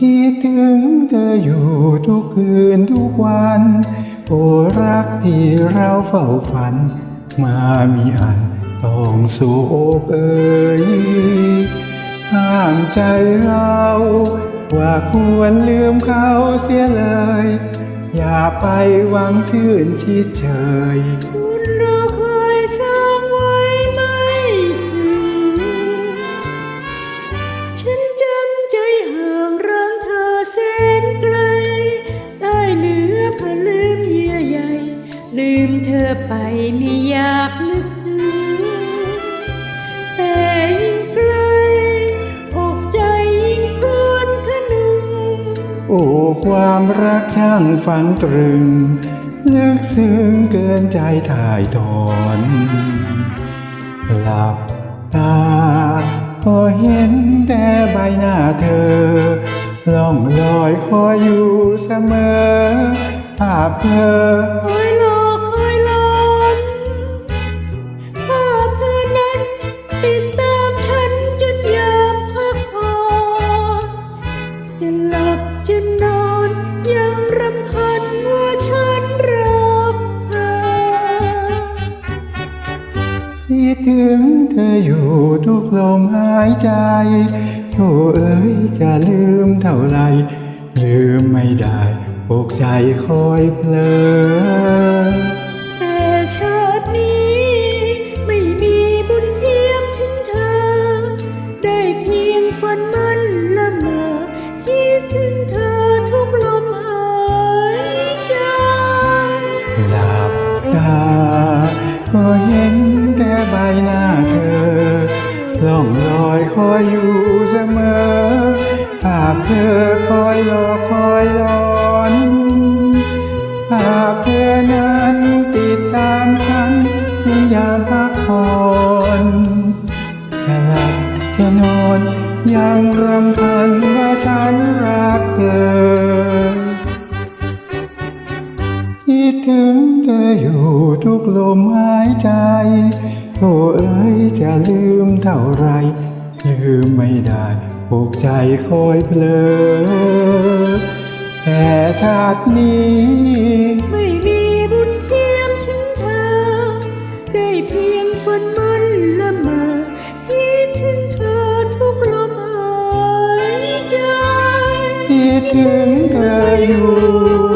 คิดถึงเธออยู่ทุกคืนทุกวัน โอ้รักที่เราเฝ้าฝัน มามีอันต้องสู่อกเอ่ยห้ามใจเรา ว่าควรลืมเขาเสียเลย อย่าไปหวังชื่นชิดเชย เธอไปไม่อยากนึกถึง แต่ยิ่งไกลอกใจยิ่งครวญคะนึง โอ้ความรักช่างฝังตรึงลึกซึ้งเกินใจถ่ายถอนหลับตาพอเห็นแต่ใบหน้าเธอ ล่องลอยคอยอยู่เสมอภาพเธอ ดถึงเธออยู่ทุกลมหายใจโอ้เอ๋ยจะลืมเท่าไร ลืมไม่ได้อกใจคอยเพลอแต่ชาตินี้ ไม่มีบุญเทียมถึงเธอ ได้เพียงฝันมันละเมอคิดถึงเธอทุกลมหายใจหลับตาก็เห็น ใบหน้าเธอล่องลอยคอยอยู่เสมอภาพเธอคอยรอคอยหลอนภาพเธอนั้นติดตามฉันในยามพักผ่อนจะหลับจะนอนยังรำพันว่าฉันรักเธอคิดถึงเธออยู่ทุกลมหายใจ โอ้เอ๋ยจะลืมเท่าไร ลืมไม่ได้อกใจคอยเพลอแต่ชาตินี้ ไม่มีบุญเทียมถึงเธอ ได้เพียงฝันมันละเมอคิดถึงเธอทุกลมหายใจคิดถึงเธออยู่